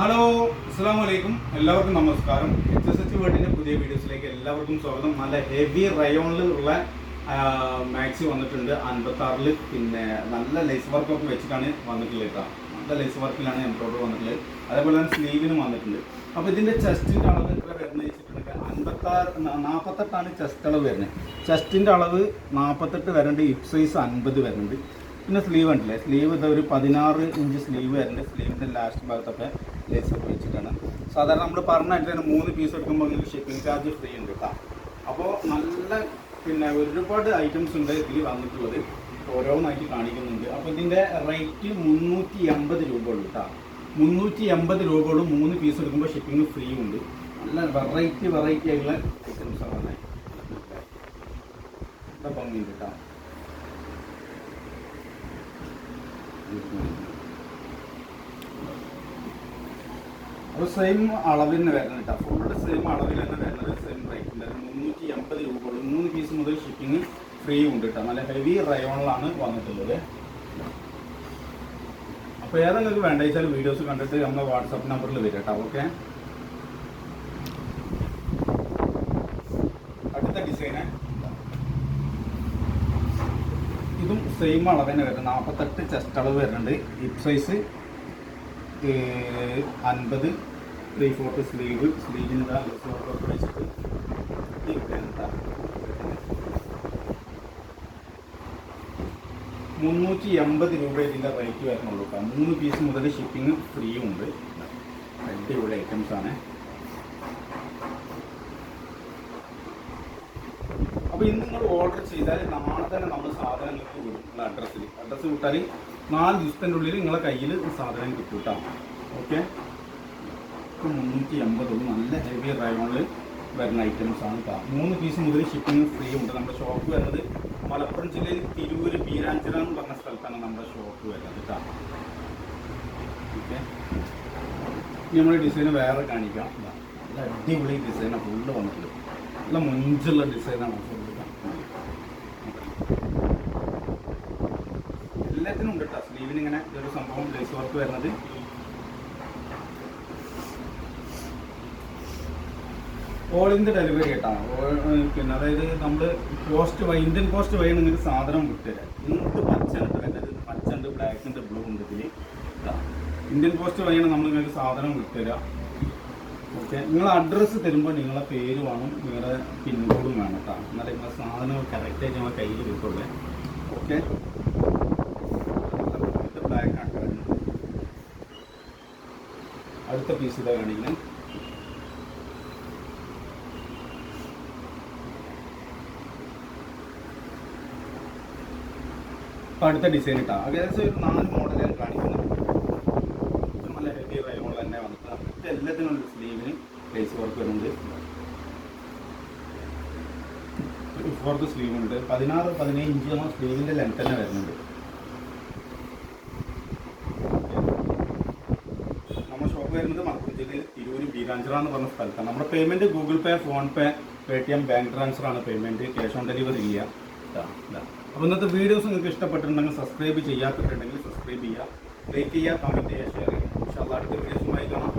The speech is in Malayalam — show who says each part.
Speaker 1: ഹലോ അസ്സാം വലൈക്കും എല്ലാവർക്കും നമസ്കാരം. എച്ച് എസ് എച്ച് വേർഡിന്റെ പുതിയ വീഡിയോസിലേക്ക് എല്ലാവർക്കും സ്വാഗതം. നല്ല ഹെവി റയോണിൽ ഉള്ള മാക്സി വന്നിട്ടുണ്ട്. അൻപത്താറിൽ പിന്നെ നല്ല ലേസ് വർക്കൊക്കെ വെച്ചിട്ടാണ് വന്നിട്ടുള്ളത് നല്ല ലൈസ് വർക്കിലാണ് എംബ്രോയിഡറി വന്നിട്ടുള്ളത്. അതേപോലെ തന്നെ സ്ലീവിനും വന്നിട്ടുണ്ട്. അപ്പോൾ ഇതിന്റെ ചെസ്റ്റിന്റെ അളവ് എത്ര വരുന്നത് വെച്ചിട്ടുണ്ടെങ്കിൽ അൻപത്താറ് നാൽപ്പത്തെട്ടാണ് ചെസ്റ്റ് അളവ് വരുന്നത്. ചെസ്റ്റിന്റെ അളവ് നാൽപ്പത്തെട്ട് വരുന്നുണ്ട് ഹിപ് സൈസ് അൻപത് വരുന്നുണ്ട്. പിന്നെ സ്ലീവ് ഉണ്ടല്ലേ സ്ലീവ് ഇത് ഒരു പതിനാറ് ഇഞ്ച് സ്ലീവ് വരുന്നുണ്ട് സ്ലീവിന്റെ ലാസ്റ്റ് ഭാഗത്തൊക്കെ ലേസ് ഒക്കെ വെച്ചിട്ടാണ് സാധാരണ നമ്മൾ പറഞ്ഞായിട്ട് തന്നെ മൂന്ന് പീസ് എടുക്കുമ്പോൾ ഷിപ്പിംഗ് ചാർജ് ഫ്രീ ഉണ്ട് കേട്ടോ അപ്പോൾ നല്ല പിന്നെ ഒരുപാട് ഐറ്റംസ് ഉണ്ട് ഇതിൽ വന്നിട്ടുള്ളത്. ഓരോന്നായിട്ട് കാണിക്കുന്നുണ്ട്. അപ്പോൾ ഇതിന്റെ റേറ്റ് മുന്നൂറ്റി എൺപത് രൂപ ഉള്ളൂ കേട്ടോ മുന്നൂറ്റി എൺപത് രൂപയോളം മൂന്ന് പീസ് എടുക്കുമ്പോൾ ഷിപ്പിംഗ് ഫ്രീ ഉണ്ട്. നല്ല വെറൈറ്റി വെറൈറ്റി ആയിട്ടുള്ള ഐറ്റംസ് ആണ് ഇവിടെ ഭംഗിയുണ്ട് കേട്ടോ അപ്പോൾ സെയിം അളവിന് വരണം കേട്ടോ ഫുള്ള് സെയിം അളവിൽ തന്നെ വരുന്നത് സെയിം റേറ്റിന്റെ മുന്നൂറ്റി എൺപത് രൂപ മൂന്ന് പീസ് മുതൽ ഷിപ്പിംഗ് ഫ്രീ ഉണ്ട് കേട്ടോ നല്ല ഹെവി റയോണിലാണ് വന്നിട്ടുള്ളത്. അപ്പോൾ ഏതാ നിങ്ങൾക്ക് വേണ്ട വെച്ചാൽ വീഡിയോസ് കണ്ടിട്ട് നമ്മുടെ വാട്സാപ്പ് നമ്പറിൽ വരും കേട്ടോ ഓക്കെ അടുത്ത ഡിസൈന് ഇതും സെയിം അളവ് തന്നെ വരുന്നത്. നാൽപ്പത്തെട്ട് ചെസ്റ്റ് അളവ് വരുന്നുണ്ട്. ഹിപ്പ് സൈസ് അൻപത്. ത്രീ ഫോർത്ത് സ്ലീവ് വെച്ചിട്ട് മുന്നൂറ്റി എൺപത് രൂപ ഇതിന്റെ റേറ്റ് വരുന്നുള്ളൂ. മൂന്ന് പീസ് മുതൽ ഷിപ്പിംഗ് ഫ്രീ ഉണ്ട്. അടിപൊളി ഐറ്റംസ് അപ്പോൾ ഇന്ന് നിങ്ങൾ ഓർഡർ ചെയ്താൽ നാളെ തന്നെ നമ്മൾ സാധനം നിങ്ങൾക്ക് വിടും നിങ്ങളുടെ അഡ്രസ്സിൽ അഡ്രസ്സ് വിട്ടാൽ നാല് ദിവസത്തിന്റെ ഉള്ളിൽ നിങ്ങളെ കയ്യിൽ സാധനം കിട്ടും കേട്ടോ ഓക്കെ ഇപ്പോൾ മുന്നൂറ്റി എൺപതും നല്ല ഹെവി റയോണിൽ വരുന്ന ഐറ്റംസ് ആണ് കേട്ടോ മൂന്ന് പീസ് മുതൽ ഷിപ്പിംഗ് ഫ്രീ ഉണ്ട്. നമ്മുടെ ഷോപ്പ് വരുന്നത് മലപ്പുറം ജില്ലയിൽ തിരൂര് പീരാഞ്ചിറ എന്ന് പറഞ്ഞ സ്ഥലത്താണ് നമ്മുടെ ഷോപ്പ് വരുന്നത് കേട്ടോ ഓക്കെ നമ്മൾ ഡിസൈൻ വേറെ കാണിക്കാം. നല്ല അടിപൊളി ഡിസൈനാണ് ഫുള്ള് വന്നിട്ടുള്ളത് നല്ല മുഞ്ചുള്ള ഡിസൈനാണ് ഫുള്ള് എല്ലാത്തിനും ഉണ്ട് കേട്ടോ. സ്ലീവിന് ഇങ്ങനെ ഒരു സംഭവം ലേസ് വർക്ക് വരുന്നത്. ഓൾ ഇന്ത്യ ഡെലിവറി കേട്ടോ. പിന്നെ അതായത് നമ്മൾ പോസ്റ്റ് വഴി ഇന്ത്യൻ പോസ്റ്റ് വഴി നിങ്ങൾക്ക് സാധനം വിട്ടുതരാം. എന്ത് പച്ച ഉണ്ട് വരുന്നത്? പച്ച ഉണ്ട് ബ്ലാക്ക് ഉണ്ട് ബ്ലൂ ഉണ്ട് ഇതിൽ ഇന്ത്യൻ പോസ്റ്റ് വഴിയാണ് നമ്മൾ നിങ്ങൾക്ക് സാധനം വിട്ടുതരാം. ഓക്കെ നിങ്ങൾ അഡ്രസ്സ് തരുമ്പോൾ നിങ്ങളെ പേര് വേണം നിങ്ങളുടെ പിൻകോഡും വേണം കേട്ടോ എന്നാലേ നിങ്ങളെ സാധനം കറക്റ്റായിട്ട് നമ്മളെ കയ്യിൽ കിട്ടുള്ളൂ. ഓക്കെ ഇത് ബ്ലാക്ക് ആണ് വരുന്നത്. അടുത്ത പീസ് ഇതാ കാണിക്കുന്നത് അപ്പൊ അടുത്ത ഡിസൈൻ ഇട്ടാ. ഏകദേശം ഒരു നാല് മോഡൽ ഞാൻ കാണിക്കുന്നത് നല്ല ഹെവി റൈമോൾ തന്നെ വന്നിട്ട്. എല്ലാത്തിനും ഉണ്ട് സ്ലീവിന് ലേസ് വർക്ക് വരുന്നുണ്ട്. ഫോർത്ത് സ്ലീവ് ഉണ്ട്. പതിനാറ് പതിനേഴ് ഇഞ്ച് നമ്മൾ സ്ലീവിന്റെ ലെങ്ത് തന്നെ വരുന്നുണ്ട് നമ്മുടെ ഷോപ്പ് വരുന്നത് മലപ്പുറം ജില്ലയിൽ തിരൂര് ബീരാഞ്ചിറ എന്ന് പറഞ്ഞ സ്ഥലത്താണ്. നമ്മുടെ payment Google Pay PhonePe Paytm bank transfer ആണ് പേയ്മെന്റ് ക്യാഷ് ഓൺ ഡെലിവറി ചെയ്യുക. അപ്പോൾ ഇന്നത്തെ വീഡിയോസ് നിങ്ങൾക്ക് ഇഷ്ടപ്പെട്ടിട്ടുണ്ടെങ്കിൽ സബ്സ്ക്രൈബ് ചെയ്യാത്തിട്ടുണ്ടെങ്കിൽ സബ്സ്ക്രൈബ് ചെയ്യുക. ലൈക്ക് ചെയ്യുക കമന്റ് ചെയ്യുക ഷെയർ ചെയ്യുക. അടുത്ത വീഡിയോസുമായി കാണാം.